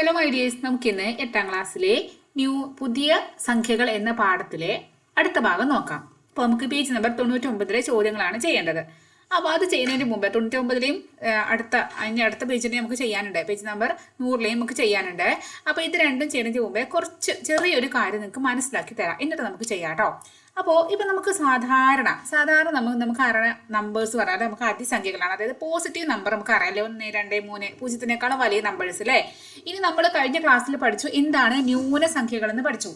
Hello ideas നമുക്കിന്ന് എട്ടാം ക്ലാസ്സിലെ ന്യൂ പുതിയ സംഖ്യകൾ എന്ന പാഠത്തിലെ അടുത്ത ഭാഗം നോക്കാം. അപ്പോൾ നമുക്ക് പേജ് നമ്പർ തൊണ്ണൂറ്റി ഒമ്പതിലെ ചോദ്യങ്ങളാണ് ചെയ്യേണ്ടത്. അപ്പോൾ അത് ചെയ്യുന്നതിന് മുമ്പ് തൊണ്ണൂറ്റി ഒമ്പതിലെയും അടുത്ത അതിന്റെ അടുത്ത പേജിൽ നമുക്ക് ചെയ്യാനുണ്ട്. പേജ് നമ്പർ നൂറിലെയും നമുക്ക് ചെയ്യാനുണ്ട്. അപ്പോൾ ഇത് രണ്ടും ചെയ്യുന്നതിന് മുമ്പേ കുറച്ച് ചെറിയൊരു കാര്യം നിങ്ങൾക്ക് മനസ്സിലാക്കി തരാം. എന്നിട്ട് നമുക്ക് ചെയ്യാം കേട്ടോ അപ്പോൾ ഇപ്പം നമുക്ക് സാധാരണ സാധാരണ നമുക്ക് നമുക്ക് അറിയാൻ നമ്പേഴ്സ് പറയാം. നമുക്ക് അതിസംഖ്യകളാണ് അതായത് പോസിറ്റീവ് നമ്പർ നമുക്ക് അറിയാമല്ലോ ഒന്ന് രണ്ട് മൂന്ന് പൂജ്യത്തിനേക്കാളും വലിയ നമ്പേഴ്സ് അല്ലേ ഇനി നമ്മൾ കഴിഞ്ഞ ക്ലാസ്സിൽ പഠിച്ചു എന്താണ് ന്യൂനസംഖ്യകൾ എന്ന് പഠിച്ചു.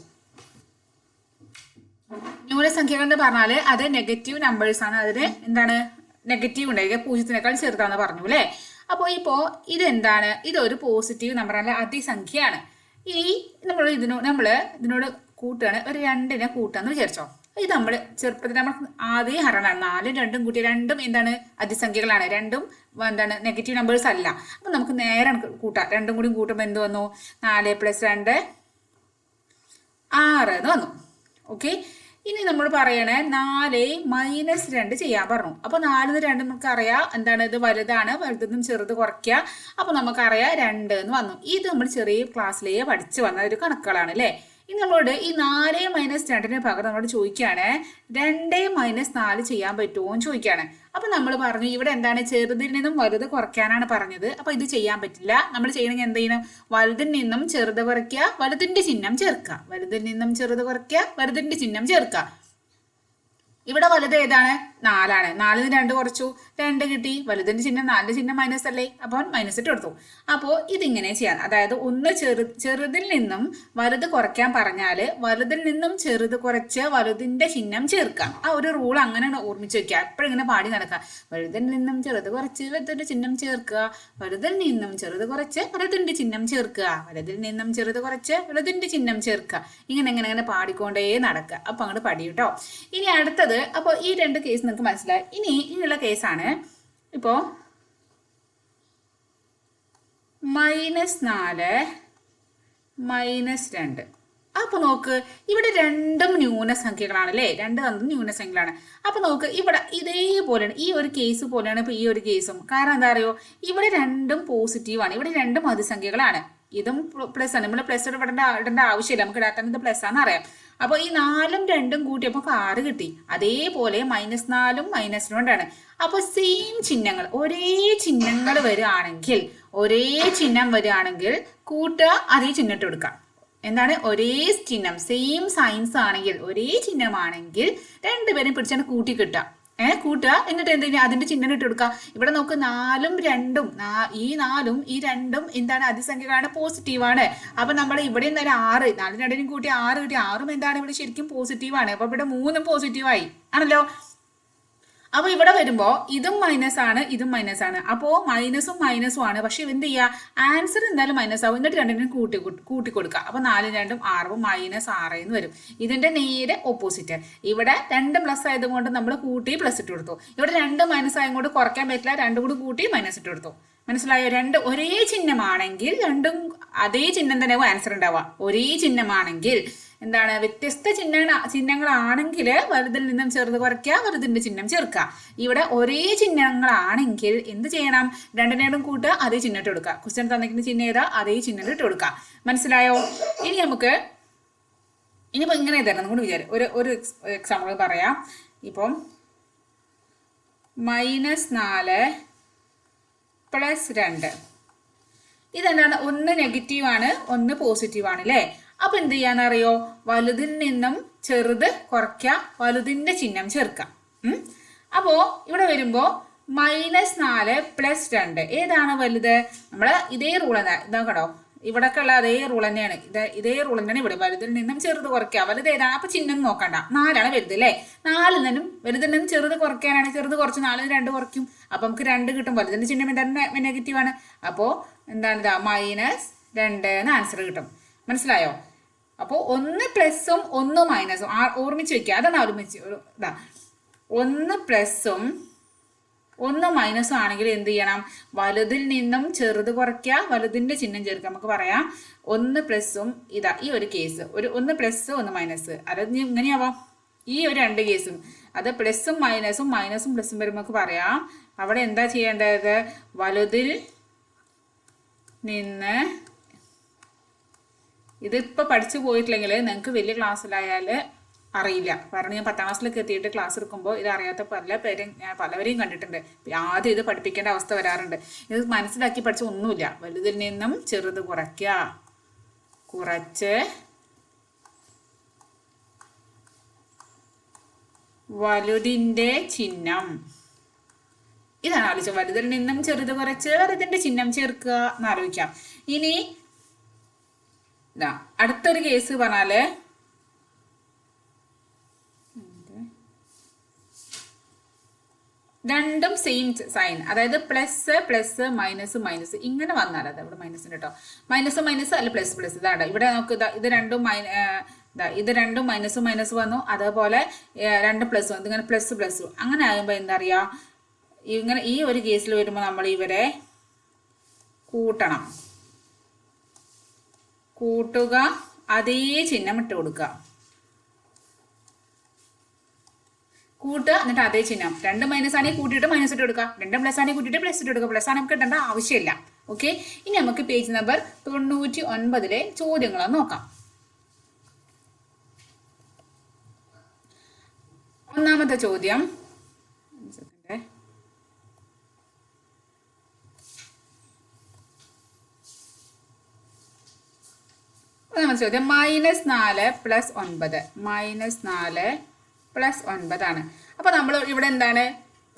ന്യൂനസംഖ്യകൾ എന്ന് പറഞ്ഞാൽ അത് നെഗറ്റീവ് നമ്പേഴ്സ് ആണ്. അതിന് എന്താണ്? നെഗറ്റീവ് ഉണ്ടായിരിക്കുക പൂജ്യത്തിനേക്കാൾ ചെറുതാണെന്ന് പറഞ്ഞു അല്ലേ അപ്പോൾ ഇപ്പോൾ ഇതെന്താണ്? ഇതൊരു പോസിറ്റീവ് നമ്പർ അല്ല? അതിസംഖ്യയാണ്. ഇനി നമ്മൾ ഇതിനോ നമ്മൾ ഇതിനോട് കൂട്ടുകയാണ് ഒരു രണ്ടിനെ കൂട്ടാന്ന് വിചാരിച്ചോ? ഇത് നമ്മൾ ചെറുപ്പത്തിൽ നമ്മൾ ആദ്യം ഹരണം നാലും രണ്ടും കൂട്ടി രണ്ടും എന്താണ് അതിസംഖ്യകളാണ്. രണ്ടും എന്താണ് നെഗറ്റീവ് നമ്പേഴ്സ് അല്ല. അപ്പം നമുക്ക് നേരെ കൂട്ടാം. രണ്ടും കൂടി കൂട്ടുമ്പോൾ എന്ത് വന്നു? നാല് പ്ലസ് രണ്ട് ആറ് എന്ന് വന്നു. ഓക്കെ ഇനി നമ്മൾ പറയണേ നാല് മൈനസ് രണ്ട് ചെയ്യാൻ പറഞ്ഞു. അപ്പോൾ നാലിന്ന് രണ്ട് നമുക്ക് അറിയാം എന്താണ് ഇത് വലുതാണ് വലുതെന്നും ചെറുത് കുറയ്ക്കുക. അപ്പോൾ നമുക്കറിയാം രണ്ട് എന്ന് വന്നു. ഇത് നമ്മൾ ചെറിയ ക്ലാസ്സിലേ പഠിച്ചു വന്ന ഒരു കണക്കുകളാണ് അല്ലേ? ഇനി ഈ നാല് മൈനസ് രണ്ടിന് പകരം നമ്മളോട് ചോദിക്കുകയാണ് രണ്ട് മൈനസ് നാല് ചെയ്യാൻ പറ്റുമോ എന്ന് ചോദിക്കുകയാണ്. അപ്പൊ നമ്മൾ പറഞ്ഞു ഇവിടെ എന്താണ് ചെറുതിൽ നിന്നും വലുത് കുറയ്ക്കാനാണ് പറഞ്ഞത്. അപ്പൊ ഇത് ചെയ്യാൻ പറ്റില്ല. നമ്മൾ ചെയ്യണമെങ്കിൽ എന്ത് ചെയ്യണം? വലുതിൽ നിന്നും ചെറുത് കുറയ്ക്കുക വലുതിന്റെ ചിഹ്നം ചേർക്കുക. വലുതിൽ നിന്നും ചെറുത് കുറയ്ക്കുക വലുതിന്റെ ചിഹ്നം ചേർക്കുക. ഇവിടെ വലുത് ഏതാണ്? നാലാണ്. നാലിന് രണ്ട് കുറച്ചു. രണ്ട് കിട്ടി. വലുതിന്റെ ചിഹ്നം നാലിന്റെ ചിഹ്നം മൈനസ് അല്ലേ? അപ്പോൾ മൈനസ് ഇട്ട് കൊടുത്തു. അപ്പോൾ ഇതിങ്ങനെ ചെയ്യാം. അതായത് ഒന്ന് ചെറു ചെറുതിൽ നിന്നും വലുത് കുറയ്ക്കാൻ പറഞ്ഞാൽ വലുതിൽ നിന്നും ചെറുത് കുറച്ച് വലുതിന്റെ ചിഹ്നം ചേർക്കാം ആ ഒരു റൂൾ അങ്ങനെ ഓർമ്മിച്ച് വെക്കുക. എപ്പോഴും ഇങ്ങനെ പാടി നടക്കുക. വലുതിൽ നിന്നും ചെറുത് കുറച്ച് വലുതിന്റെ ചിഹ്നം ചേർക്കുക. വലുതിൽ നിന്നും ചെറുത് കുറച്ച് വലുതിന്റെ ചിഹ്നം ചേർക്കുക. വലുതിൽ നിന്നും ചെറുത് കുറച്ച് വലുതിന്റെ ചിഹ്നം ചേർക്കുക. ഇങ്ങനെ ഇങ്ങനെ ഇങ്ങനെ പാടിക്കൊണ്ടേ നടക്കുക. അപ്പൊ അങ്ങോട്ട് പടി കേട്ടോ ഇനി അടുത്തത് അപ്പോൾ ഈ രണ്ട് കേസ് നിങ്ങൾക്ക് മനസ്സിലായി. ഇനി ഇനിയുള്ള കേസാണ് ഇപ്പോൾ മൈനസ് നാല് മൈനസ് രണ്ട്. അപ്പൊ നോക്ക് ഇവിടെ രണ്ടും ന്യൂനസംഖ്യകളാണ് അല്ലേ രണ്ട് തന്നും ന്യൂനസംഖ്യകളാണ്. അപ്പൊ നോക്ക് ഇവിടെ ഇതേപോലെയാണ്. ഈ ഒരു കേസ് പോലെയാണ് ഇപ്പൊ ഈ ഒരു കേസും കാരണം എന്താ അറിയോ? ഇവിടെ രണ്ടും പോസിറ്റീവാണ് ഇവിടെ രണ്ടും അതിസംഖ്യകളാണ് ഇതും പ്ലസ് ആണ്. നമ്മൾ പ്ലസ് ഇടേണ്ട ഇടേണ്ട ആവശ്യമില്ല. നമുക്ക് ഇടാത്ത പ്ലസ് ആണെന്ന് അറിയാം. അപ്പോൾ ഈ നാലും രണ്ടും കൂട്ടിയപ്പോൾ ആറ് കിട്ടി. അതേപോലെ മൈനസ് നാലും മൈനസ് രണ്ടാണ് അപ്പോൾ സെയിം ചിഹ്നങ്ങൾ ഒരേ ചിഹ്നങ്ങൾ വരികയാണെങ്കിൽ ഒരേ ചിഹ്നം വരികയാണെങ്കിൽ കൂട്ടുക അതേ ചിഹ്നം ഇട്ട് കൊടുക്കാം എന്താണ്? ഒരേ ചിഹ്നം സെയിം സയൻസ് ആണെങ്കിൽ ഒരേ ചിഹ്നമാണെങ്കിൽ രണ്ടുപേരും പിടിച്ചാണ് കൂട്ടി കിട്ടുക. ഏഹ് കൂട്ടുക. എന്നിട്ട് എന്തെങ്കിലും അതിന്റെ ചിഹ്നം ഇട്ട് കൊടുക്കുക. ഇവിടെ നോക്ക് നാലും രണ്ടും ഈ നാലും ഈ രണ്ടും എന്താണ് അതിസംഖ്യകളാണ്? പോസിറ്റീവാണ് അപ്പൊ നമ്മൾ ഇവിടെ എന്തായാലും ആറ് നാലും രണ്ടിനും കൂട്ടി ആറ് കിട്ടി. ആറും എന്താണ് ഇവിടെ ശരിക്കും പോസിറ്റീവാണ് അപ്പൊ ഇവിടെ മൂന്നും പോസിറ്റീവായി ആണല്ലോ? അപ്പൊ ഇവിടെ വരുമ്പോ ഇതും മൈനസ് ആണ് ഇതും മൈനസ് ആണ്. അപ്പോ മൈനസും മൈനസും ആണ്. പക്ഷെ എന്ത് ചെയ്യുക ആൻസർ എന്തായാലും മൈനസ് ആവും. എന്നിട്ട് രണ്ടിനും കൂട്ടി കൂട്ടി കൊടുക്കുക അപ്പൊ നാലും രണ്ടും ആറും മൈനസ് ആറ് എന്ന് വരും. ഇതിന്റെ നേരെ ഓപ്പോസിറ്റ് ഇവിടെ രണ്ട് പ്ലസ് ആയതുകൊണ്ട് നമ്മൾ കൂട്ടി പ്ലസ് ഇട്ട് കൊടുത്തു. ഇവിടെ രണ്ട് മൈനസ് ആയതുകൊണ്ട് കുറയ്ക്കാൻ പറ്റില്ല. രണ്ടും കൂടി കൂട്ടി മൈനസ് ഇട്ട് കൊടുത്തു. മനസ്സിലായോ? രണ്ട് ഒരേ ചിഹ്നമാണെങ്കിൽ രണ്ടും അതേ ചിഹ്നം തന്നെ ആൻസർ ഉണ്ടാവുക ഒരേ ചിഹ്നമാണെങ്കിൽ എന്താണ്? വ്യത്യസ്ത ചിഹ്ന ചിഹ്നങ്ങളാണെങ്കിൽ വലുതിൽ നിന്നും ചെറുത് കുറയ്ക്കുക വലുതിന്റെ ചിഹ്നം ചേർക്കുക. ഇവിടെ ഒരേ ചിഹ്നങ്ങളാണെങ്കിൽ എന്ത് ചെയ്യണം? രണ്ടിനേടും കൂട്ടുക അതേ ചിഹ്നം ഇട്ട് കൊടുക്കുക. ക്വസ്റ്റ്യൻ തന്നിരിക്കുന്ന ചിഹ്നം ഏതാ? അതേ ചിഹ്നം ഇട്ട് കൊടുക്കുക. മനസ്സിലായോ? ഇനി നമുക്ക് ഇനിയിപ്പോൾ ഇങ്ങനെ തരണം കൂടി വിചാരം ഒരു ഒരു എക്സാമ്പിൾ പറയാം. ഇപ്പം മൈനസ് നാല് പ്ലസ് രണ്ട്. ഇതെന്താണ്? ഒന്ന് നെഗറ്റീവ് ആണ് ഒന്ന് പോസിറ്റീവ് ആണ് അല്ലേ? അപ്പൊ എന്ത് ചെയ്യാന്നറിയോ? വലുതിൽ നിന്നും ചെറുത് കുറയ്ക്കുക വലുതിന്റെ ചിഹ്നം ചേർക്കാം അപ്പോ ഇവിടെ വരുമ്പോ മൈനസ് നാല് പ്ലസ് രണ്ട്. ഏതാണ് വലുത്? നമ്മൾ ഇതേ റൂൾ തന്നെ. ഇതാ കടോ ഇവിടൊക്കെ ഉള്ള അതേ റൂൾ തന്നെയാണ്. ഇത് ഇതേ റൂൾ തന്നെയാണ് ഇവിടെ. വലുതിൽ നിന്നും ചെറുത് കുറയ്ക്കുക. വലുത് ഏതാണ് അപ്പൊ ചിഹ്നം നോക്കണ്ട. നാലാണ് വലുത് അല്ലേ? നാലിൽ നിന്നും വലുതിൽ നിന്നും ചെറുത് കുറയ്ക്കാനാണ്. ചെറുത് കുറച്ച് നാലിൽ രണ്ട് കുറയ്ക്കും. അപ്പൊ നമുക്ക് രണ്ട് കിട്ടും. വലുതിന്റെ ചിഹ്നം എന്താണ് നെഗറ്റീവ് ആണ് അപ്പോ എന്താണ് ഇതാ? മൈനസ് രണ്ട് എന്ന് ആൻസർ കിട്ടും. മനസ്സിലായോ? അപ്പോൾ ഒന്ന് പ്ലസും ഒന്ന് മൈനസും. ആ ഓർമ്മിച്ച് വെക്കുക അതാണ് ഓർമ്മിച്ച് ഇതാ. ഒന്ന് പ്ലസും ഒന്ന് മൈനസും ആണെങ്കിൽ എന്ത് ചെയ്യണം? വലുതിൽ നിന്നും ചെറുത് കുറയ്ക്കുക വലുതിന്റെ ചിഹ്നം ചേർക്കുക. നമുക്ക് പറയാം. ഒന്ന് പ്ലസും ഇതാ ഈ ഒരു കേസ് ഒരു ഒന്ന് പ്ലസ് ഒന്ന് മൈനസ്. അത് ഇങ്ങനെയാവാം ഈ ഒരു രണ്ട് കേസും അത് പ്ലസും മൈനസും മൈനസും പ്ലസും വരുമ്പോൾ നമുക്ക് പറയാം. അവിടെ എന്താ ചെയ്യേണ്ടത്? വലുതിൽ നിന്ന് ഇതിപ്പോൾ പഠിച്ചു പോയിട്ടില്ലെങ്കിൽ നിങ്ങൾക്ക് വലിയ ക്ലാസ്സിലായാൽ അറിയില്ല. കാരണം ഞാൻ പത്താം ക്ലാസ്സിലേക്ക് എത്തിയിട്ട് ക്ലാസ് എടുക്കുമ്പോൾ ഇത് അറിയാത്ത പല പേരും പലവരെയും കണ്ടിട്ടുണ്ട്. ആദ്യം ഇത് പഠിപ്പിക്കേണ്ട അവസ്ഥ വരാറുണ്ട്. ഇത് മനസ്സിലാക്കി പഠിച്ച ഒന്നുമില്ല. വലുതിൽ നിന്നും ചെറുത് കുറയ്ക്കുക കുറച്ച്. വലുതിന്റെ ചിഹ്നം. ഇതാണ് ആലോചിച്ചത്. വലുതിൽ നിന്നും ചെറുത് കുറച്ച് വലുതിന്റെ ചിഹ്നം ചേർക്കുക എന്ന് ആലോചിക്കാം. ഇനി അടുത്തൊരു കേസ് പറഞ്ഞാൽ രണ്ടും സെയിം സൈൻ അതായത് പ്ലസ് പ്ലസ് മൈനസ് മൈനസ് ഇങ്ങനെ വന്നാൽ അത് ഇവിടെ മൈനസ് കേട്ടോ മൈനസ് മൈനസ് അല്ല പ്ലസ് പ്ലസ് ഇതാണ് ഇവിടെ നമുക്ക് ഇതാ രണ്ടും മൈന ഇത് രണ്ടും മൈനസ് മൈനസ് വന്നു. അതേപോലെ രണ്ട് പ്ലസ് വന്നു. ഇങ്ങനെ പ്ലസ് പ്ലസ് അങ്ങനെ ആകുമ്പോൾ എന്താ പറയുക ഇങ്ങനെ ഈ ഒരു കേസിൽ വരുമ്പോൾ നമ്മൾ ഇവരെ കൂട്ടണം. കൂട്ടുക അതേ ചിഹ്നം ഇട്ട് കൊടുക്കുക. കൂട്ടുക എന്നിട്ട് അതേ ചിഹ്നം. രണ്ട് മൈനസ് ആണെങ്കിൽ കൂട്ടിയിട്ട് മൈനസ് ഇട്ട് കൊടുക്കുക. രണ്ട് പ്ലസ് ആണെങ്കിൽ കൂട്ടിയിട്ട് പ്ലസ് ഇട്ട് കൊടുക്കുക. പ്ലസ് ആണ് നമുക്ക് ഇടേണ്ട ആവശ്യമില്ല. ഓക്കെ ഇനി നമുക്ക് പേജ് നമ്പർ തൊണ്ണൂറ്റി ഒൻപതിലെ ചോദ്യങ്ങൾ നോക്കാം. ഒന്നാമത്തെ ചോദ്യം ഒരു second. ഒന്നാമത്തെ ചോദ്യം മൈനസ് നാല് പ്ലസ് ഒൻപത്. മൈനസ് നാല് പ്ലസ് ഒൻപതാണ്. അപ്പൊ നമ്മൾ ഇവിടെ എന്താണ്?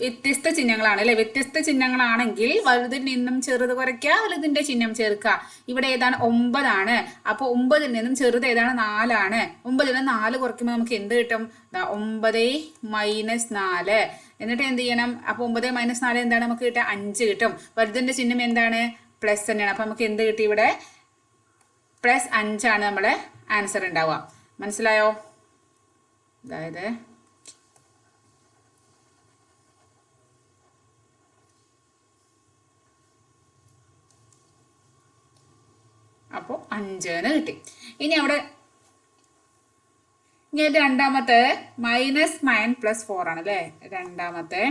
വ്യത്യസ്ത ചിഹ്നങ്ങളാണ് അല്ലെ? വ്യത്യസ്ത ചിഹ്നങ്ങളാണെങ്കിൽ വലുതിൽ നിന്നും ചെറുത് കുറയ്ക്കുക വലുതിന്റെ ചിഹ്നം ചേർക്കുക. ഇവിടെ ഏതാണ്? ഒമ്പതാണ്. അപ്പോൾ ഒമ്പതിൽ നിന്നും ചെറുത് ഏതാണ്? നാലാണ്. ഒമ്പതിൽ നിന്ന് നാല് കുറയ്ക്കുമ്പോൾ നമുക്ക് എന്ത് കിട്ടും? ഒമ്പത് മൈനസ് നാല്. എന്നിട്ട് എന്ത് ചെയ്യണം? അപ്പോൾ ഒമ്പത് മൈനസ് നാല് എന്താണ്? നമുക്ക് കിട്ടുക അഞ്ച് കിട്ടും. വലുതിന്റെ ചിഹ്നം എന്താണ്? പ്ലസ് തന്നെയാണ്. അപ്പോൾ നമുക്ക് എന്ത് കിട്ടി ഇവിടെ? പ്ലസ് അഞ്ചാണ് നമ്മുടെ ആൻസർ ഉണ്ടാവുക മനസ്സിലായോ? അതായത് അപ്പോൾ അഞ്ചെന്ന് കിട്ടി. ഇനി അവിടെ ഇനി രണ്ടാമത്തെ മൈനസ് നയൻ പ്ലസ് ഫോർ ആണ് അല്ലേ? രണ്ടാമത്തെ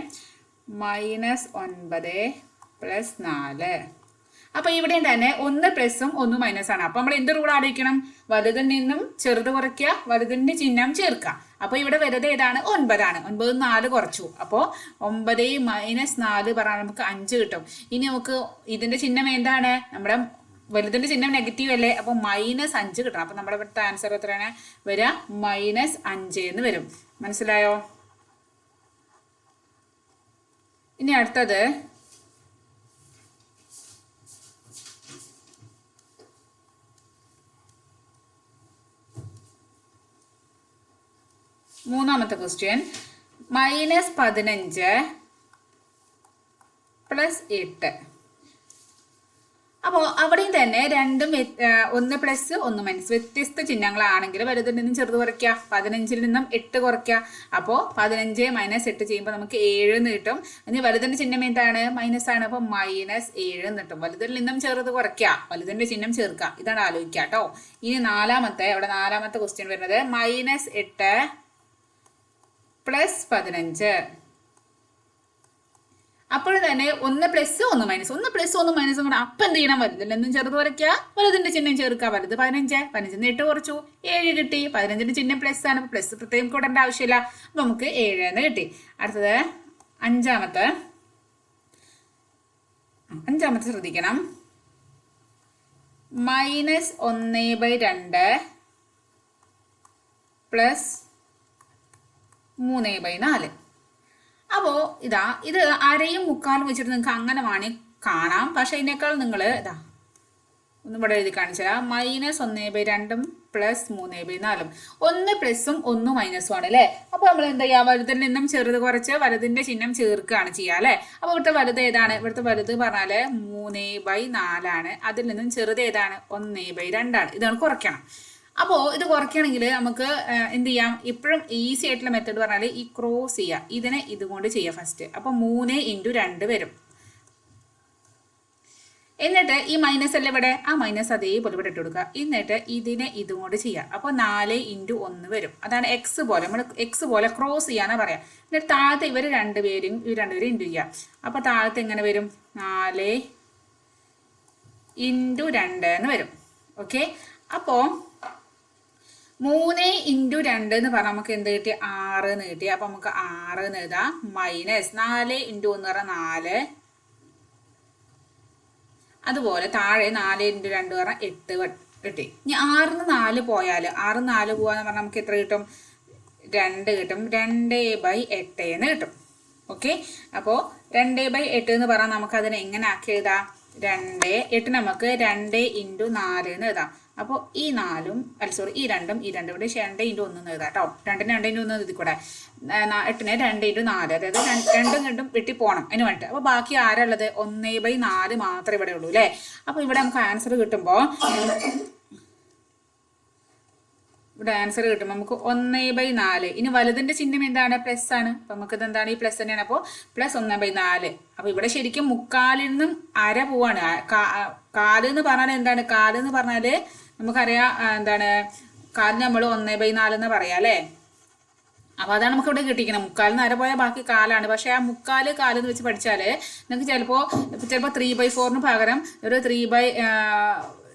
മൈനസ് ഒൻപത് പ്ലസ് നാല്. അപ്പൊ ഇവിടെയും തന്നെ ഒന്ന് പ്ലസും ഒന്ന് മൈനസ് ആണ്. അപ്പൊ നമ്മൾ എന്ത് റൂൾ ആലോചിക്കണം? വലുതിൽ നിന്നും ചെറുത് കുറയ്ക്കുക വലുതിന്റെ ചിഹ്നം ചേർക്കുക. അപ്പൊ ഇവിടെ വലുത് ഏതാണ്? ഒൻപതാണ് ഒൻപത് നാല് കുറച്ചു. അപ്പോൾ ഒമ്പത് മൈനസ് നാല് പറഞ്ഞാൽ നമുക്ക് അഞ്ച് കിട്ടും. ഇനി നമുക്ക് ഇതിന്റെ ചിഹ്നം എന്താണ്? നമ്മുടെ വലുതിന്റെ ചിഹ്നം നെഗറ്റീവ് അല്ലേ? അപ്പൊ മൈനസ് അഞ്ച് കിട്ടണം. അപ്പൊ നമ്മുടെ ഇവിടുത്തെ ആൻസർ എത്രയാണ്? വരിക മൈനസ് അഞ്ച് എന്ന് വരും. മനസ്സിലായോ? ഇനി അടുത്തത് മൂന്നാമത്തെ ക്വസ്റ്റ്യൻ മൈനസ് പതിനഞ്ച് പ്ലസ് എട്ട്. അപ്പോൾ അവിടെയും തന്നെ രണ്ടും ഒന്ന് പ്ലസ് ഒന്ന് മൈനസ് വ്യത്യസ്ത ചിഹ്നങ്ങളാണെങ്കിൽ വലുതിൽ നിന്നും ചെറുത് കുറയ്ക്കുക. പതിനഞ്ചിൽ നിന്നും എട്ട് കുറയ്ക്കുക. അപ്പോൾ പതിനഞ്ച് മൈനസ് എട്ട് ചെയ്യുമ്പോൾ നമുക്ക് ഏഴ് എന്ന് കിട്ടും. ഇനി വലുതിന്റെ ചിഹ്നം എന്താണ്? മൈനസ് ആണ്. അപ്പോൾ മൈനസ് ഏഴ് എന്ന് കിട്ടും. വലുതിൽ നിന്നും ചെറുത് കുറയ്ക്കുക. വലുതിന്റെ ചിഹ്നം ചേർക്കുക. ഇതാണ് ആലോചിക്കുക കേട്ടോ. ഇനി നാലാമത്തെ അവിടെ നാലാമത്തെ ക്വസ്റ്റ്യൻ വരുന്നത്. മൈനസ് എട്ട് പ്ലസ് പതിനഞ്ച്. അപ്പോൾ തന്നെ ഒന്ന് പ്ലസ് ഒന്ന് മൈനസ് ഒന്ന് പ്ലസ് ഒന്ന് മൈനസ് കൂടെ അപ്പം എന്ത് ചെയ്യണം? വലുതിൽ നിന്നും ചെറുത് കുറയ്ക്കുക വലുതിന്റെ ചിഹ്നം ചേർക്കുക. വലുത് പതിനഞ്ച് പതിനഞ്ചിന് എട്ട് കുറച്ചു. ഏഴ് കിട്ടി. പതിനഞ്ചിന്റെ ചിഹ്നം പ്ലസ് ആണ്. പ്ലസ് പ്രത്യേകം കൂടേണ്ട ആവശ്യമില്ല. അപ്പൊ നമുക്ക് ഏഴ് എന്ന് കിട്ടി. അടുത്തത് അഞ്ചാമത്തെ. അഞ്ചാമത്തെ ശ്രദ്ധിക്കണം. മൈനസ് ഒന്ന് ബൈ രണ്ട്. പ്ലസ് മൂന്ന് ബൈ നാല്. അപ്പോൾ ഇതാ ഇത് അരയും മുക്കാലും വെച്ചിട്ട് നിങ്ങൾക്ക് അങ്ങനെ വേണമെങ്കിൽ കാണാം. പക്ഷെ ഇതിനേക്കാൾ നിങ്ങൾ ഇതാ ഒന്നും ഇവിടെ എഴുതി കാണിച്ചുതരാം മൈനസ് ഒന്ന് ബൈ രണ്ടും പ്ലസ് മൂന്ന് ബൈ നാലും. ഒന്ന് പ്ലസും ഒന്ന് മൈനസും ആണ് അല്ലേ? അപ്പോൾ നമ്മൾ എന്താ ചെയ്യുക? വലുതിൽ നിന്നും ചെറുത് കുറച്ച് വലുതിന്റെ ചിഹ്നം ചേർക്കുകയാണ് ചെയ്യുക അല്ലേ? അപ്പോൾ ഇവിടുത്തെ വലുത് ഏതാണ്? ഇവിടുത്തെ വലുത് പറഞ്ഞാൽ മൂന്ന് ബൈ നാലാണ്. അതിൽ നിന്നും ചെറുത് ഏതാണ്? ഒന്ന് ബൈ രണ്ടാണ്. ഇതാണ് കുറയ്ക്കണം. അപ്പോൾ ഇത് കുറയ്ക്കണമെങ്കിൽ നമുക്ക് എന്ത് ചെയ്യാം? ഇപ്പോഴും ഈസി ആയിട്ടുള്ള മെത്തേഡ് പറഞ്ഞാൽ ഈ ക്രോസ് ചെയ്യുക. ഇതിനെ ഇതുകൊണ്ട് ചെയ്യുക ഫസ്റ്റ് അപ്പോൾ മൂന്ന് ഇന്റു രണ്ട് വരും. എന്നിട്ട് ഈ മൈനസ് അല്ലേ ഇവിടെ? ആ മൈനസ് അതേപോലെ ഇവിടെ ഇട്ട് കൊടുക്കുക. എന്നിട്ട് ഇതിനെ ഇതും കൊണ്ട് ചെയ്യുക. അപ്പോൾ നാല് ഇന്റു ഒന്ന് വരും. അതാണ് എക്സ് പോലെ. നമ്മൾ എക്സ് പോലെ ക്രോസ് ചെയ്യാനാണ് പറയാം. എന്നിട്ട് താഴത്തെ ഇവർ രണ്ടുപേരും ഇവർ രണ്ടുപേരും ഇന്റു ചെയ്യുക. അപ്പോൾ താഴത്തെ എങ്ങനെ വരും? നാല് ഇന്റു രണ്ട് എന്ന് വരും. ഓക്കെ അപ്പോൾ മൂന്ന് ഇന്റു രണ്ട് എന്ന് പറഞ്ഞാൽ നമുക്ക് എന്ത് കിട്ടി? ആറ് എന്ന് കിട്ടി. അപ്പം നമുക്ക് ആറ് എന്ന് എഴുതാം. മൈനസ് നാല് ഇന്റു ഒന്ന് പറഞ്ഞാൽ നാല്. അതുപോലെ താഴെ നാല് ഇന്റു രണ്ട് പറഞ്ഞാൽ എട്ട് കിട്ടി. ഇനി ആറിന് നാല് പോയാൽ ആറ് നാല് പോകാന്ന് പറഞ്ഞാൽ നമുക്ക് എത്ര കിട്ടും? രണ്ട് കിട്ടും. രണ്ട് ബൈ എട്ട് എന്ന് കിട്ടും. ഓക്കെ? അപ്പോൾ രണ്ട് ബൈ എട്ട് എന്ന് പറഞ്ഞാൽ നമുക്ക് അതിനെ എങ്ങനെ ആക്കി എഴുതാം? രണ്ട് എട്ട് നമുക്ക് രണ്ട് ഇന്റു നാല് എന്ന് എഴുതാം. അപ്പോൾ ഈ നാലും അല്ല സോറി ഈ രണ്ടും ഈ രണ്ടും കൂടി രണ്ട് ഇന്റു ഒന്ന് എഴുതാം കേട്ടോ. രണ്ടിന് രണ്ട് ഇന്റു ഒന്ന് എഴുതി കൂടെ. എട്ടിന് രണ്ട് ഇന്റു നാല്. അതായത് രണ്ടും രണ്ടും വെട്ടി പോകണം അതിന് വേണ്ടിയിട്ട്. അപ്പോൾ ബാക്കി ആരുള്ളത്? ഒന്ന് ബൈ നാല് മാത്രമേ ഇവിടെ ഉള്ളൂ അല്ലേ? അപ്പോൾ ഇവിടെ നമുക്ക് ആൻസർ കിട്ടുമ്പോൾ ഇവിടെ ആൻസർ കിട്ടും നമുക്ക് ഒന്ന് ബൈ നാല്. ഇനി വലുതിന്റെ ചിഹ്നം എന്താണ്? പ്ലസ് ആണ്. അപ്പൊ നമുക്ക് എന്താണ്? ഈ പ്ലസ് തന്നെയാണ്. അപ്പോൾ പ്ലസ് ഒന്ന് ബൈ നാല്. അപ്പൊ ഇവിടെ ശരിക്കും മുക്കാലിൽ നിന്നും അര പോവാണ്. കാൽ എന്ന് പറഞ്ഞാൽ എന്താണ്? കാൽ എന്ന് പറഞ്ഞാൽ നമുക്കറിയാം എന്താണ് കാലിന് നമ്മൾ ഒന്ന് ബൈ നാല് എന്ന് പറയാം അല്ലേ? അപ്പൊ അതാണ് നമുക്ക് ഇവിടെ കിട്ടിയിരിക്കുന്നത് മുക്കാലിന് അര പോയാൽ ബാക്കി കാലാണ്. പക്ഷെ ആ മുക്കാൽ കാലെന്ന് വെച്ച് പഠിച്ചാൽ നിങ്ങൾക്ക് ചിലപ്പോ ചിലപ്പോ ത്രീ ബൈ ഫോറിന് പകരം ഒരു ത്രീ ബൈ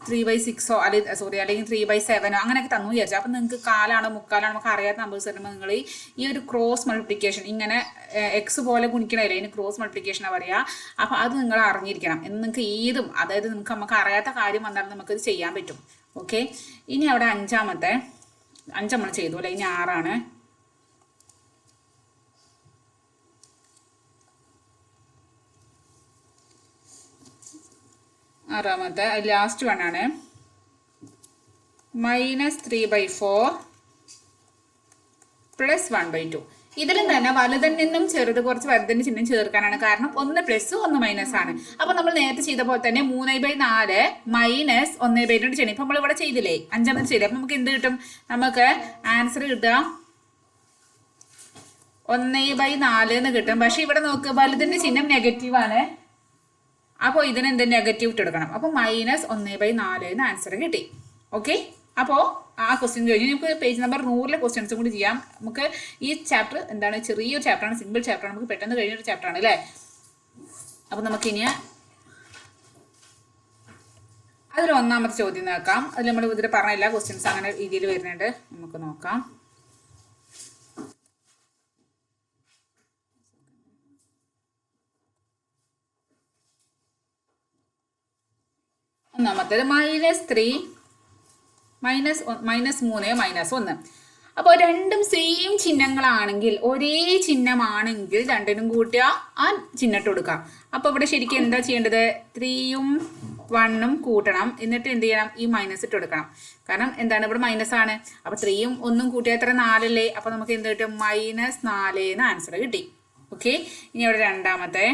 ത്രീ ബൈ സിക്സോ അല്ലെങ്കിൽ സോറി അല്ലെങ്കിൽ ത്രീ ബൈ സെവനോ അങ്ങനെയൊക്കെ തന്നു വിചാരിച്ചു. അപ്പം നിങ്ങൾക്ക് കാലാണോ മുക്കാലാണോ നമുക്ക് അറിയാത്ത നമ്പേഴ്സ് വരുമ്പോൾ നിങ്ങൾ ഈ ഒരു ക്രോസ് മൾട്ടിപ്ലിക്കേഷൻ ഇങ്ങനെ എക്സ് പോലെ ഗുണിക്കണമല്ലേ ഇതിന് ക്രോസ് മൾട്ടിപ്ലിക്കേഷനാണ് പറയുക അപ്പം അത് നിങ്ങൾ അറിഞ്ഞിരിക്കണം. എന്ന് നിങ്ങൾക്ക് ഏതും അതായത് നമുക്ക് നമുക്ക് അറിയാത്ത കാര്യം വന്നാലും നമുക്കത് ചെയ്യാൻ പറ്റും. ഓക്കെ ഇനി അവിടെ അഞ്ചാമത്തെ അഞ്ച് നമ്മൾ ചെയ്തു അല്ലെ? ഇനി ആറാണ്. ആറാമത്തെ ലാസ്റ്റ് വൺ ആണ്. Minus three by four plus one by two ഇതിലും തന്നെ വലുതിൽ നിന്നും ചെറുത് കുറച്ച് വലുതിന്റെ ചിഹ്നം ചേർക്കാനാണ് കാരണം ഒന്ന് പ്ലസ് ഒന്ന് മൈനസ് ആണ്. അപ്പൊ നമ്മൾ നേരത്തെ ചെയ്ത പോലെ തന്നെ മൂന്ന് ബൈ നാല് മൈനസ് ഒന്ന് ബൈ രണ്ട് ചെയ്യണം. ഇപ്പൊ നമ്മൾ ഇവിടെ ചെയ്തില്ലേ? അഞ്ചാമത് ചെയ്തില്ലേ? അപ്പൊ നമുക്ക് എന്ത് കിട്ടും? നമുക്ക് ആൻസർ കിട്ടുക. ഒന്ന് ബൈ നാല് എന്ന് കിട്ടും. പക്ഷെ ഇവിടെ നോക്ക് വലുതിന്റെ ചിഹ്നം നെഗറ്റീവ് ആണ്. അപ്പോൾ ഇതിന് എന്ത്? നെഗറ്റീവ് ഇട്ടെടുക്കണം അപ്പോൾ മൈനസ് ഒന്ന് ബൈ നാല് എന്ന് ആൻസർ കിട്ടി. ഓക്കെ അപ്പോൾ ആ ക്വസ്റ്റ്യൻ കഴിഞ്ഞ് നമുക്ക് പേജ് നമ്പർ നൂറിലെ ക്വസ്റ്റ്യൻസും കൂടി ചെയ്യാം. നമുക്ക് ഈ ചാപ്റ്റർ എന്താണ്? ചെറിയൊരു ചാപ്റ്ററാണ് സിമ്പിൾ ചാപ്റ്ററാണ് നമുക്ക് പെട്ടെന്ന് കഴിഞ്ഞൊരു ചാപ്റ്ററാണ് അല്ലേ? അപ്പോൾ നമുക്കിനി അതിൽ ഒന്നാമത്തെ ചോദ്യം നോക്കാം. അതിൽ നമ്മൾ ഇതിൽ പറഞ്ഞ എല്ലാ ക്വസ്റ്റ്യൻസ് അങ്ങനെ രീതിയിൽ വരുന്നുണ്ട്. നമുക്ക് നോക്കാം. ഒന്നാമത്തേത് മൈനസ് ത്രീ മൈനസ് മൈനസ് മൂന്ന് മൈനസ് ഒന്ന്. അപ്പോൾ രണ്ടും സെയിം ചിഹ്നങ്ങളാണെങ്കിൽ ഒരേ ചിഹ്നമാണെങ്കിൽ രണ്ടിനും കൂട്ടുക ആ ചിഹ്നം ഇട്ട് കൊടുക്കാം. അപ്പോൾ ഇവിടെ ശരിക്കും എന്താ ചെയ്യേണ്ടത്? ത്രീയും വണ്ണും കൂട്ടണം. എന്നിട്ട് എന്ത് ചെയ്യണം? ഈ മൈനസ് ഇട്ട് കൊടുക്കണം. കാരണം എന്താണ് ഇവിടെ മൈനസ് ആണ്. അപ്പോൾ ത്രീയും ഒന്നും കൂട്ടിയാൽ എത്ര? നാലല്ലേ? അപ്പോൾ നമുക്ക് എന്ത് കിട്ടും? മൈനസ് നാല് എന്ന് ആൻസർ കിട്ടി. ഓക്കെ ഇനി ഇവിടെ രണ്ടാമത്തെ.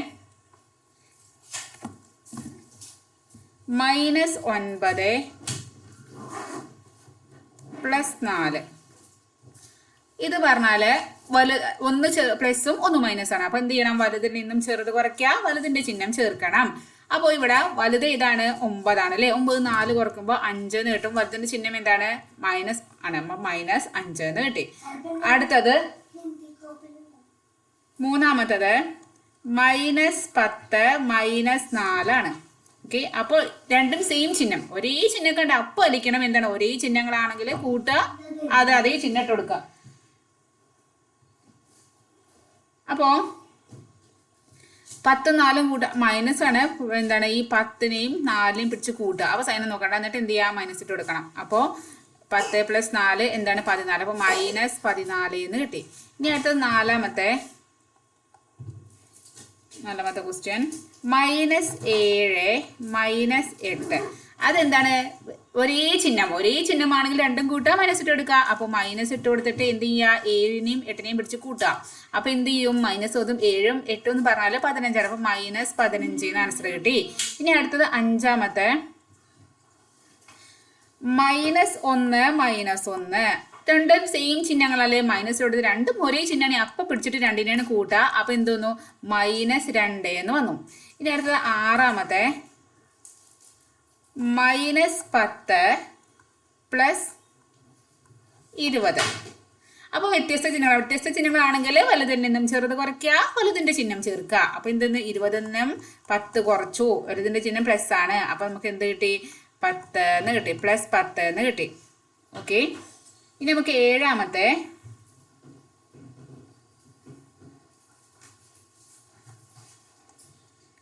മൈനസ് ഒൻപത്. പ്ലസ് നാല്. ഇത് പറഞ്ഞാൽ വലു ഒന്ന് പ്ലസും ഒന്ന് മൈനസ് ആണ് അപ്പൊ എന്ത് ചെയ്യണം? വലുതിൽ നിന്നും ചെറുത് കുറയ്ക്കുക വലുതിന്റെ ചിഹ്നം ചേർക്കണം. അപ്പോൾ ഇവിടെ വലുത് ഇതാണ് ഒമ്പതാണ് അല്ലേ? ഒമ്പത് നാല് കുറക്കുമ്പോൾ അഞ്ച് എന്ന് കിട്ടും. വലുതിന്റെ ചിഹ്നം എന്താണ്? മൈനസ് ആണ്. അപ്പൊ മൈനസ് അഞ്ച് എന്ന് കിട്ടി. അടുത്തത് മൂന്നാമത്തത് മൈനസ് പത്ത് മൈനസ് നാലാണ് ഓക്കെ അപ്പോൾ രണ്ടും സെയിം ചിഹ്നം. ഒരേ ചിഹ്നം കണ്ട് അപ്പം അലിക്കണം എന്താണ്? ഒരേ ചിഹ്നങ്ങളാണെങ്കിൽ കൂട്ടുക അത് അതേ ചിഹ്നം ഇട്ട് കൊടുക്കുക. അപ്പോ പത്ത് നാലും കൂട്ട മൈനസ് ആണ്. എന്താണ്? ഈ പത്തിനെയും നാലിനെയും പിടിച്ച് കൂട്ടുക. അപ്പൊ സൈനം നോക്കണ്ട. എന്നിട്ട് എന്ത് ചെയ്യാം? മൈനസ് ഇട്ട് കൊടുക്കണം. അപ്പോൾ പത്ത് പ്ലസ് നാല് എന്താണ്? പതിനാല്. അപ്പോൾ മൈനസ് പതിനാല് എന്ന് കിട്ടി. ഇനി അടുത്തത് നാലാമത്തെ നാലാമത്തെ ക്വസ്റ്റ്യൻ മൈനസ് ഏഴ് മൈനസ് എട്ട്. അതെന്താണ്? ഒരേ ചിഹ്നം. ഒരേ ചിഹ്നമാണെങ്കിൽ രണ്ടും കൂട്ടുക മൈനസ് ഇട്ട് കൊടുക്കുക. അപ്പോൾ മൈനസ് ഇട്ട് കൊടുത്തിട്ട് എന്ത് ചെയ്യുക? ഏഴിനെയും എട്ടിനെയും പിടിച്ച് കൂട്ടുക. അപ്പോൾ എന്ത് ചെയ്യും? മൈനസ് ഒന്നും ഏഴും എട്ടും എന്ന് പറഞ്ഞാൽ പതിനഞ്ചാണ്. അപ്പോൾ മൈനസ് പതിനഞ്ച് എന്ന് ആൻസർ കിട്ടി. ഇനി അടുത്തത് അഞ്ചാമത്തെ. മൈനസ് ഒന്ന് മൈനസ് ഒന്ന്. രണ്ടും സെയിം ചിഹ്നങ്ങളല്ലേ മൈനസ് കൊടുത്ത് രണ്ടും ഒരേ ചിഹ്നമാണ്. അപ്പൊ പിടിച്ചിട്ട് രണ്ടിനെയാണ് കൂട്ടുക. അപ്പൊ എന്തോന്നു മൈനസ് രണ്ട് എന്ന് വന്നു. ഇനി അടുത്തത് ആറാമത്തെ. മൈനസ് പത്ത് പ്ലസ് ഇരുപത്. അപ്പോൾ വ്യത്യസ്ത ചിഹ്നങ്ങൾ വ്യത്യസ്ത ചിഹ്നങ്ങളാണെങ്കിൽ വലുതിൽ നിന്നും ചെറുത് കുറയ്ക്കുക വലുതിന്റെ ചിഹ്നം ചേർക്കുക. അപ്പോൾ എന്തെന്ന് ഇരുപതിൽ നിന്നും പത്ത് കുറച്ചു. വലുതിന്റെ ചിഹ്നം പ്ലസ് ആണ്. അപ്പോൾ നമുക്ക് എന്ത് കിട്ടി? പത്ത് എന്ന് കിട്ടി. പ്ലസ് പത്ത് എന്ന് കിട്ടി. ഓക്കെ ഇനി നമുക്ക് ഏഴാമത്തെ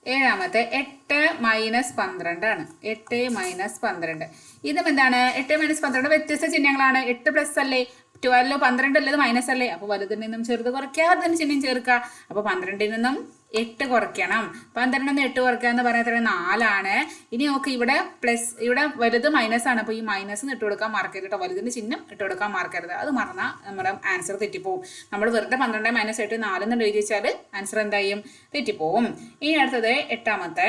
ഏഴാമത്തെ എട്ട് മൈനസ് പന്ത്രണ്ടാണ് എട്ട് മൈനസ് പന്ത്രണ്ട്. ഇതും എന്താണ്? എട്ട് മൈനസ് പന്ത്രണ്ട് വ്യത്യസ്ത ചിഹ്നങ്ങളാണ്. എട്ട് പ്ലസ് അല്ലേ? ട്വൽവ് പന്ത്രണ്ട് അല്ലേ? മൈനസ് അല്ലേ? അപ്പോൾ വലുതിൽ നിന്നും ചെറുത് കുറയ്ക്കാതെ ചിഹ്നം ചേർക്കുക. അപ്പോൾ പന്ത്രണ്ടിൽ നിന്നും എട്ട് കുറയ്ക്കണം. പന്ത്രണ്ടിൽ നിന്ന് എട്ട് കുറയ്ക്കുക എന്ന് പറയുന്നത് നാലാണ്. ഇനി നോക്ക് ഇവിടെ പ്ലസ് ഇവിടെ വലുത് മൈനസ് ആണ്. അപ്പോൾ ഈ മൈനസ് ഇട്ട് കൊടുക്കാൻ മറക്കരുത് കേട്ടോ. വലുതിന്റെ ചിഹ്നം ഇട്ട് കൊടുക്കാൻ മറക്കരുത് അത് മറന്നാൽ നമ്മുടെ ആൻസർ തെറ്റിപ്പോവും. നമ്മൾ വെറുതെ പന്ത്രണ്ട് മൈനസ് എട്ട് നാലെന്ന് എഴുതി വെച്ചാൽ ആൻസർ എന്തായും തെറ്റിപ്പോവും. ഇനി അടുത്തത് എട്ടാമത്തെ.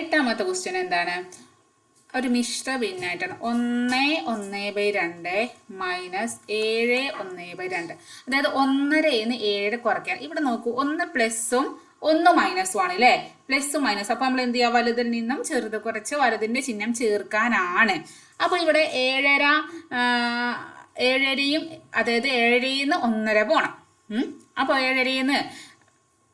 എട്ടാമത്തെ ക്വസ്റ്റ്യൻ എന്താണ്? ഒരു മിശ്ര ഭിന്നായിട്ടാണ്. ഒന്ന് ഒന്ന് ബൈ രണ്ട് മൈനസ് ഏഴ് ഒന്ന് ബൈ രണ്ട്. അതായത് ഒന്നരന്ന് ഏഴ് കുറയ്ക്കാൻ. ഇവിടെ നോക്കൂ ഒന്ന് പ്ലസും ഒന്ന് മൈനസും ആണ് അല്ലേ പ്ലസും മൈനസ് അപ്പോൾ നമ്മൾ എന്ത് ചെയ്യുക? വലുതിൽ നിന്നും ചെറുത് കുറച്ച് വലുതിന്റെ ചിഹ്നം ചേർക്കാനാണ്. അപ്പോൾ ഇവിടെ ഏഴര ഏഴരയും അതായത് ഏഴരയിൽ നിന്ന് ഒന്നര പോകണം അപ്പോൾ ഏഴരയിൽ നിന്ന്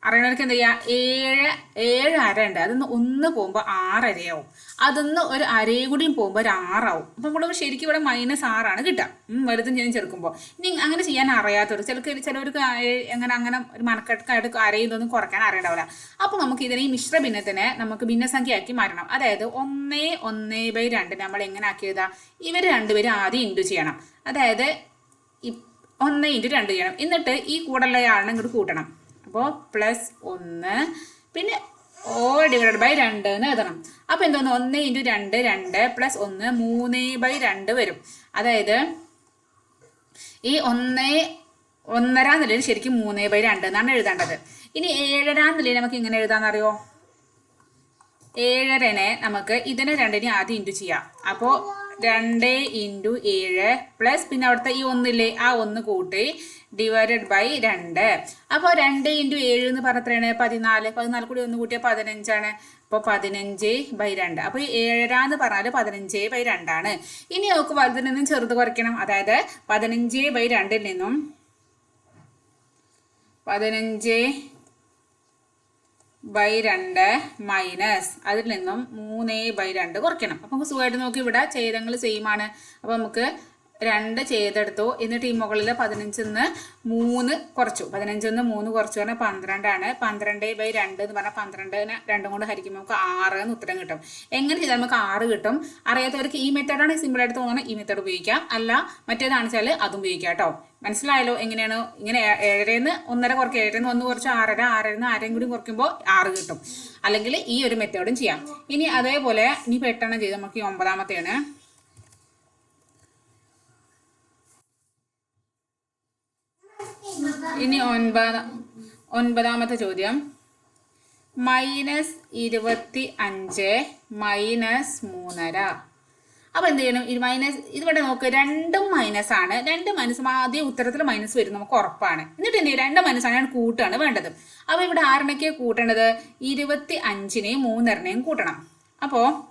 അറിയണവർക്ക് എന്താ ചെയ്യുക ഏഴ് ഏഴ് അര ഉണ്ട്. അതിന്ന് ഒന്ന് പോകുമ്പോൾ ആറരയാവും അതിന്ന് ഒരു അരയും കൂടിയും പോകുമ്പോൾ ഒരു ആറാവും. അപ്പം നമ്മൾ ശരിക്കും ഇവിടെ മൈനസ് ആറാണ് കിട്ടുക. വലുതും ഞാൻ ചെറുക്കുമ്പോൾ ഇനി അങ്ങനെ ചെയ്യാൻ അറിയാത്തവർ ചിലർക്ക് ചിലവർക്ക് എങ്ങനെ അങ്ങനെ ഒരു മണക്കെടുക്കായിട്ട് അരയും ഇതൊന്നും കുറയ്ക്കാൻ അറിയണ്ടാവില്ല. അപ്പോൾ നമുക്ക് ഇതിനെ ഈ മിശ്ര ഭിന്നത്തിനെ നമുക്ക് ഭിന്നസംഖ്യയാക്കി മാറ്റണം. അതായത് ഒന്നേ ഒന്നേ ബൈ രണ്ട് നമ്മൾ എങ്ങനെ ആക്കിയതാ ഇവർ രണ്ടുപേരും ആദ്യം ഇന്റു ചെയ്യണം. അതായത് ഒന്ന് ഇന്റു രണ്ട് ചെയ്യണം. എന്നിട്ട് ഈ കൂടെയുള്ള ആളിനെ ഇങ്ങോട്ട് കൂട്ടണം. അപ്പോൾ പ്ലസ് ഒന്ന്. പിന്നെ ഓ ഡിവൈഡ് ബൈ രണ്ട് എന്ന് എഴുതണം. അപ്പോൾ എന്തോന്ന്? ഒന്ന് ഇന്റു രണ്ട് രണ്ട് പ്ലസ് ഒന്ന് മൂന്ന് ബൈ രണ്ട് വരും. അതായത് ഈ ഒന്ന് ഒന്നര നിലയിൽ ശരിക്കും മൂന്ന് ബൈ രണ്ട് എന്നാണ് എഴുതേണ്ടത്. ഇനി ഏഴര നിലയിൽ നമുക്ക് ഇങ്ങനെ എഴുതാന്നറിയോ? ഏഴരനെ നമുക്ക് ഇതിനെ രണ്ടിനെ ആദ്യം ഇന്റു ചെയ്യാം. അപ്പോൾ രണ്ട് ഇന്റു ഏഴ് പ്ലസ് പിന്നെ അവിടുത്തെ ഈ ഒന്നില്ലേ ആ ഒന്ന് കൂട്ടി ഡിവൈഡഡ് ബൈ രണ്ട്. അപ്പോൾ രണ്ട് ഇന്റു ഏഴ് എന്ന് പറഞ്ഞത്രയാണ് പതിനാല്. പതിനാല് കൂടി ഒന്ന് കൂട്ടിയാൽ പതിനഞ്ചാണ്. അപ്പോൾ പതിനഞ്ച് ബൈ രണ്ട്. അപ്പോൾ ഈ ഏഴര എന്ന് പറഞ്ഞാൽ പതിനഞ്ച് ബൈ രണ്ടാണ്. ഇനി നമുക്ക് വലുതിൽ നിന്നും ചെറുത് കുറയ്ക്കണം. അതായത് പതിനഞ്ച് ബൈ രണ്ടിൽ നിന്നും പതിനഞ്ച് ബൈ രണ്ട് മൈനസ് അതിൽ നിന്നും മൂന്ന് ബൈ രണ്ട് കുറയ്ക്കണം. അപ്പം നമുക്ക് സുഖമായിട്ട് നോക്കി ഇവിടെ ഛേദങ്ങൾ സെയിം ആണ്. അപ്പൊ നമുക്ക് രണ്ട് ചെയ്തെടുത്തു. എന്നിട്ട് ഈ മുകളിൽ പതിനഞ്ചിൽ നിന്ന് മൂന്ന് കുറച്ചു. പതിനഞ്ചിൽ നിന്ന് മൂന്ന് കുറച്ചു പറഞ്ഞാൽ പന്ത്രണ്ടാണ്. പന്ത്രണ്ട് ബൈ രണ്ട് എന്ന് പറഞ്ഞാൽ പന്ത്രണ്ടിന് രണ്ടും കൊണ്ട് ഹരിക്കുമ്പോൾ നമുക്ക് ആറ് എന്ന് ഉത്തരം കിട്ടും. എങ്ങനെ ചെയ്താൽ നമുക്ക് ആറ് കിട്ടും. അറിയാത്തവർക്ക് ഈ മെത്തേഡാണ് സിമ്പിൾ ആയിട്ട് തോന്നുന്നത് ഈ മെത്തേഡ് ഉപയോഗിക്കാം. അല്ല മറ്റേതാണ് വെച്ചാൽ അതും ഉപയോഗിക്കാം കേട്ടോ. മനസ്സിലായല്ലോ എങ്ങനെയാണ്? ഇങ്ങനെ ഏഴരന്ന് ഒന്നര കുറയ്ക്കുക ഏഴരന്ന് ഒന്ന് കുറച്ച് ആറര. ആറരന്ന് ആരെയും കൂടി കുറയ്ക്കുമ്പോൾ ആറ് കിട്ടും. അല്ലെങ്കിൽ ഈ ഒരു മെത്തേഡും ചെയ്യാം. ഇനി അതേപോലെ ഇനി പെട്ടെന്ന് ചെയ്ത് നമുക്ക് ഈ ഒമ്പതാമത്തെയാണ് ഇനി ഒൻപത് ഒൻപതാമത്തെ ചോദ്യം. മൈനസ് ഇരുപത്തി അഞ്ച് മൈനസ് മൂന്നര. അപ്പോൾ എന്ത് ചെയ്യണം? ഇത് മൈനസ് ഇതിവിടെ നോക്ക് രണ്ടും മൈനസ് ആണ്. രണ്ട് മൈനസ് ആദ്യം ഉത്തരത്തിൽ മൈനസ് വരും നമുക്ക് ഉറപ്പാണ്. എന്നിട്ട് എന്ത് ചെയ്യും രണ്ട് മൈനസ് ആണ് കൂട്ടാണ് വേണ്ടത്. അപ്പോൾ ഇവിടെ ആറിനൊക്കെ കൂട്ടേണ്ടത് ഇരുപത്തി അഞ്ചിനെയും മൂന്നരനെയും കൂട്ടണം. അപ്പോൾ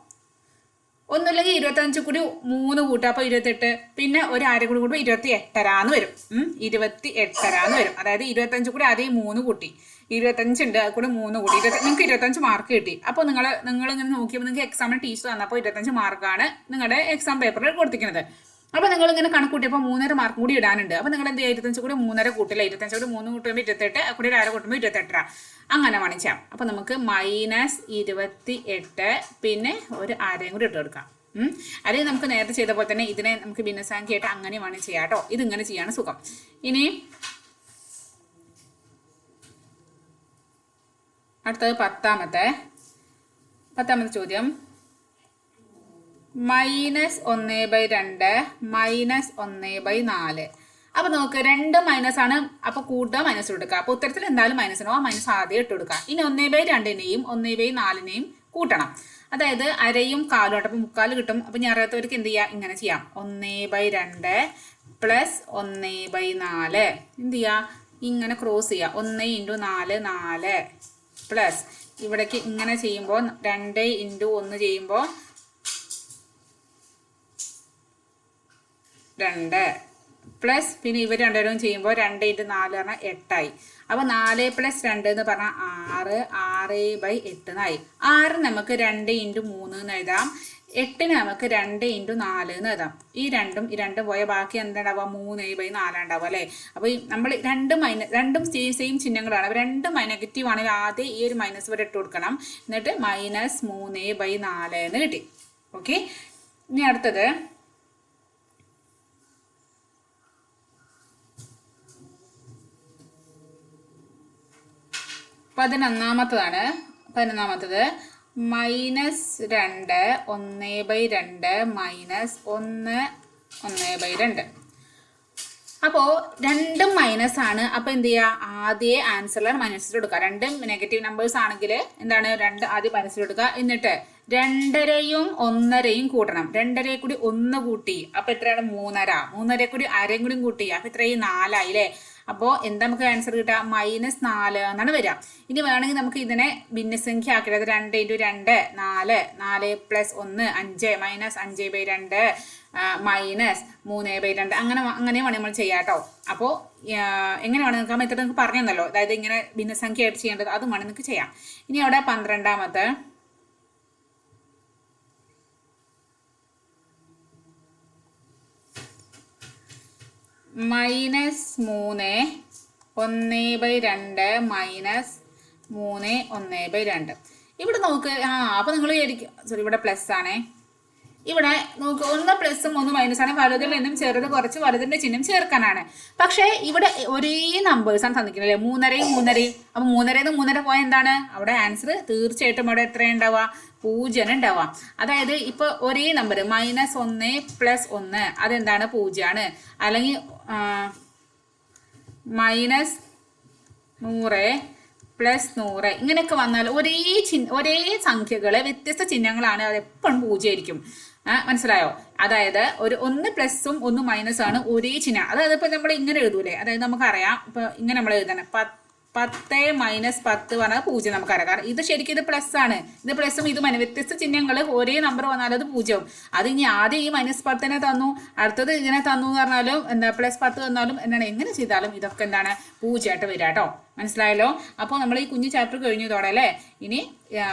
ഒന്നുമില്ലെങ്കിൽ ഇരുപത്തഞ്ച് കൂടി മൂന്ന് കൂട്ടുക. അപ്പോൾ ഇരുപത്തെട്ട്. പിന്നെ ഒരു ആര കൂടി കൂടുമ്പോൾ ഇരുപത്തി എട്ടരാന്ന് വരും. ഇരുപത്തി എട്ടരാന്ന് വരും. അതായത് ഇരുപത്തഞ്ച് കൂടി ആദ്യം മൂന്ന് കൂട്ടി. ഇരുപത്തഞ്ചുണ്ട് അത് കൂടി മൂന്ന് കൂട്ടി. ഇരുപത്തി നിങ്ങൾക്ക് ഇരുപത്തഞ്ച് മാർക്ക് കിട്ടി. അപ്പോൾ നിങ്ങൾ നിങ്ങൾ ഇങ്ങനെ നോക്കിയപ്പോൾ നിങ്ങൾക്ക് എക്സാമിന് ടീച്ചർ തന്നപ്പോൾ ഇരുപത്തഞ്ച് മാർക്കാണ് നിങ്ങളുടെ എക്സാം പേപ്പറിൽ കൊടുത്തിരിക്കുന്നത്. അപ്പോൾ നിങ്ങൾ ഇങ്ങനെ കണക്ക് കൂട്ടിയപ്പോൾ മൂന്നര മാർക്ക് കൂടി ഇടാനുണ്ട്. അപ്പോൾ നിങ്ങൾ എന്ത് ഇരുപത്തഞ്ച് കൂടി മൂന്നര കൂട്ടില്ല? ഇരുപത്തഞ്ച് കൂടി മൂന്ന് കൂട്ടുമ്പോൾ ഇരുപത്തെട്ട് കൂടി അര കൂട്ടുമ്പോൾ ഇരുപത്തെട്ടര. അങ്ങനെ വേണിച്ചാൽ അപ്പോൾ നമുക്ക് മൈനസ് ഇരുപത്തി എട്ട് പിന്നെ ഒരു അരയും കൂടി ഇട്ട് കൊടുക്കാം. അല്ലെങ്കിൽ നമുക്ക് നേരത്തെ ചെയ്ത പോലെ തന്നെ ഇതിനെ നമുക്ക് ഭിന്നസംഖ്യയായിട്ട് അങ്ങനെ വേണം ചെയ്യാം കേട്ടോ. ഇതിങ്ങനെ ചെയ്യാണ് സുഖം. ഇനി അടുത്തത് പത്താമത്തെ പത്താമത്തെ ചോദ്യം. മൈനസ് ഒന്ന് ബൈ രണ്ട് മൈനസ് ഒന്ന് ബൈ നാല്. അപ്പൊ നോക്ക് രണ്ട് മൈനസ് ആണ്. അപ്പൊ കൂട്ടുക മൈനസ് കൊടുക്കുക. അപ്പൊ ഉത്തരത്തിൽ എന്തായാലും മൈനസ് ആ മൈനസ് ആദ്യം ഇട്ട് കൊടുക്കുക. ഇനി ഒന്നേ ബൈ രണ്ടിനെയും ഒന്നേ ബൈ നാലിനെയും കൂട്ടണം. അതായത് അരയും കാലും ആയിട്ട് അപ്പൊ മുക്കാൽ കിട്ടും. അപ്പൊ ഞാൻ അറിയാത്തവർക്ക് എന്ത് ചെയ്യാം? ഇങ്ങനെ ചെയ്യാം. ഒന്നേ ബൈ രണ്ട് പ്ലസ് ഒന്നേ ബൈ നാല്. എന്ത് ചെയ്യാ? ഇങ്ങനെ ക്രോസ് ചെയ്യാം. ഒന്ന് ഇന്റു നാല് നാല് പ്ലസ്. ഇവിടേക്ക് ഇങ്ങനെ ചെയ്യുമ്പോൾ രണ്ട് ഇന്റു ഒന്ന് ചെയ്യുമ്പോൾ രണ്ട് പ്ലസ് പിന്നെ ഇവർ രണ്ടുപേരും ചെയ്യുമ്പോൾ രണ്ട് ഇന്റു നാല് പറഞ്ഞാൽ എട്ടായി. അപ്പോൾ നാല് പ്ലസ് രണ്ട് എന്ന് പറഞ്ഞാൽ ആറ് ആറ് ബൈ എട്ട് എന്നായി ആറ് നമുക്ക് രണ്ട് ഇന്റു മൂന്ന് എന്ന് എഴുതാം. എട്ടിന് നമുക്ക് രണ്ട് ഇന്റു നാല് എന്ന് എഴുതാം. ഈ രണ്ടും ഈ രണ്ടും പോയ ബാക്കി എന്താണ്ടാവുക മൂന്ന് ബൈ നാലുണ്ടാവുക അല്ലേ? അപ്പോൾ ഈ നമ്മൾ രണ്ട് മൈനസ് രണ്ടും സെയിം സെയിം ചിഹ്നങ്ങളാണ്. അപ്പോൾ രണ്ടും നെഗറ്റീവ് ആണെങ്കിൽ ആദ്യം ഈ ഒരു മൈനസ് വരെ ഇട്ട് കൊടുക്കണം. എന്നിട്ട് മൈനസ് മൂന്ന് ബൈ നാല് എന്ന് കിട്ടി. ഓക്കെ ഇനി അടുത്തത്. പതിനൊന്നാമത്തതാണ്. പതിനൊന്നാമത്തത് മൈനസ് രണ്ട് ഒന്ന് ബൈ രണ്ട് മൈനസ് ഒന്ന് ഒന്ന് ബൈ രണ്ട്. അപ്പോൾ രണ്ടും മൈനസ് ആണ്. അപ്പോൾ എന്ത് ചെയ്യുക ആദ്യ ആൻസറിൽ മൈനസ് കൊടുക്കുക. രണ്ടും നെഗറ്റീവ് നമ്പേഴ്സ് ആണെങ്കിൽ എന്താണ്? രണ്ട് ആദ്യം മൈനസ് കൊടുക്കുക. എന്നിട്ട് രണ്ടരയും ഒന്നരയും കൂട്ടണം. രണ്ടരയെ കൂടി ഒന്ന് കൂട്ടി. അപ്പോൾ എത്രയാണ്? മൂന്നര. മൂന്നരയെ കൂടി അരയും കൂടി കൂട്ടി. അപ്പോൾ ഇത്രയും നാലായി അല്ലേ? അപ്പോൾ എന്താ നമുക്ക് ആൻസർ കിട്ടുക? മൈനസ് നാല് എന്നാണ് വരിക. ഇനി വേണമെങ്കിൽ നമുക്ക് ഇതിനെ ഭിന്നസംഖ്യ ആക്കി അതായത് രണ്ട് ഇന്റു രണ്ട് നാല്. നാല് പ്ലസ് ഒന്ന് അഞ്ച്. മൈനസ് അഞ്ച് ബൈ രണ്ട് മൈനസ് മൂന്ന് ബൈ രണ്ട്. അങ്ങനെ അങ്ങനെ വേണമെങ്കിൽ നമ്മൾ ചെയ്യാം കേട്ടോ. അപ്പോൾ എങ്ങനെ വേണം നിങ്ങൾക്ക് ആ മെത്തേഡ് നിങ്ങൾക്ക് പറഞ്ഞു തന്നല്ലോ അതായത് ഇങ്ങനെ ഭിന്നസംഖ്യ ആയിട്ട് ചെയ്യേണ്ടത്. അതും വേണം നിങ്ങൾക്ക് ചെയ്യാം. ഇനി അവിടെ പന്ത്രണ്ടാമത്തെ മൈനസ് മൂന്ന് ഒന്ന് ബൈ രണ്ട് മൈനസ് മൂന്ന് ഒന്ന് ബൈ രണ്ട്. ഇവിടെ നോക്ക് ആ അപ്പോൾ നിങ്ങൾ വിചാരിക്കും സോറി ഇവിടെ പ്ലസ് ആണേ. ഇവിടെ നോക്ക് ഒന്ന് പ്ലസും ഒന്ന് മൈനസ് ആണ്. വലുതിൽ നിന്നും ചെറുത് കുറച്ച് വലുതിന്റെ ചിഹ്നം ചേർക്കാനാണ്. പക്ഷേ ഇവിടെ ഒരേ നമ്പേഴ്സ് ആണ് തന്നിരിക്കുന്നത് അല്ലേ? മൂന്നരയും മൂന്നരയും. അപ്പൊ മൂന്നരയിൽ നിന്ന് മൂന്നര പോയ എന്താണ്? അവിടെ ആൻസർ തീർച്ചയായിട്ടും അവിടെ എത്ര ഉണ്ടാവുക? പൂജ്യം ഉണ്ടാവുക. അതായത് ഇപ്പൊ ഒരേ നമ്പർ മൈനസ് ഒന്ന് പ്ലസ് ഒന്ന് അതെന്താണ്? പൂജ്യമാണ് അല്ലെങ്കിൽ മൈനസ് നൂറ് പ്ലസ് നൂറ് ഇങ്ങനെയൊക്കെ വന്നാൽ ഒരേ ചിഹ്ന ഒരേ സംഖ്യകളെ വ്യത്യസ്ത ചിഹ്നങ്ങളാണ് അത് എപ്പോഴും പൂജയായിരിക്കും മനസ്സിലായോ? അതായത് ഒരു ഒന്ന് പ്ലസും ഒന്ന് മൈനസ് ആണ് ഒരേ ചിഹ്നം. അതായത് ഇപ്പൊ നമ്മൾ ഇങ്ങനെ എഴുതൂലേ? അതായത് നമുക്കറിയാം ഇപ്പൊ ഇങ്ങനെ നമ്മൾ എഴുതണം. പത്ത് പത്ത് മൈനസ് പത്ത് പറഞ്ഞാൽ പൂജ്യം നമുക്കറിയാം. കാരണം ഇത് ശരിക്കും ഇത് പ്ലസ് ആണ്. ഇത് പ്ലസും ഇത് മൈനസ് വ്യത്യസ്ത ചിഹ്നങ്ങൾ ഒരേ നമ്പർ വന്നാലും അത് പൂജ്യവും. അത് ഇനി ആദ്യം ഈ മൈനസ് പത്തിനെ തന്നു അടുത്തത് ഇതിനെ തന്നു എന്ന് പറഞ്ഞാലും എന്താ പ്ലസ് പത്ത് തന്നാലും എന്താണ്? എങ്ങനെ ചെയ്താലും ഇതൊക്കെ എന്താണ്? പൂജ്യമായിട്ട് വരിക കേട്ടോ. മനസ്സിലായല്ലോ? അപ്പോൾ നമ്മൾ ഈ കുഞ്ഞു ചാപ്റ്റർ കഴിഞ്ഞതോടെ അല്ലേ? ഇനി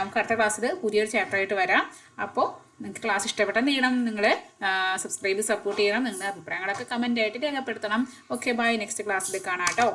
നമുക്ക് അടുത്ത ക്ലാസ്സിൽ പുതിയൊരു ചാപ്റ്റർ ആയിട്ട് വരാം. അപ്പോൾ നിങ്ങൾക്ക് ക്ലാസ് ഇഷ്ടപ്പെട്ടാൽ എന്ത് ചെയ്യണം നിങ്ങൾ സബ്സ്ക്രൈബ് സപ്പോർട്ട് ചെയ്യണം. നിങ്ങളുടെ അഭിപ്രായങ്ങളൊക്കെ കമന്റ് ആയിട്ട് രേഖപ്പെടുത്തണം. ഓക്കെ ബൈ നെക്സ്റ്റ് ക്ലാസ്സിൽ കാണാം കേട്ടോ.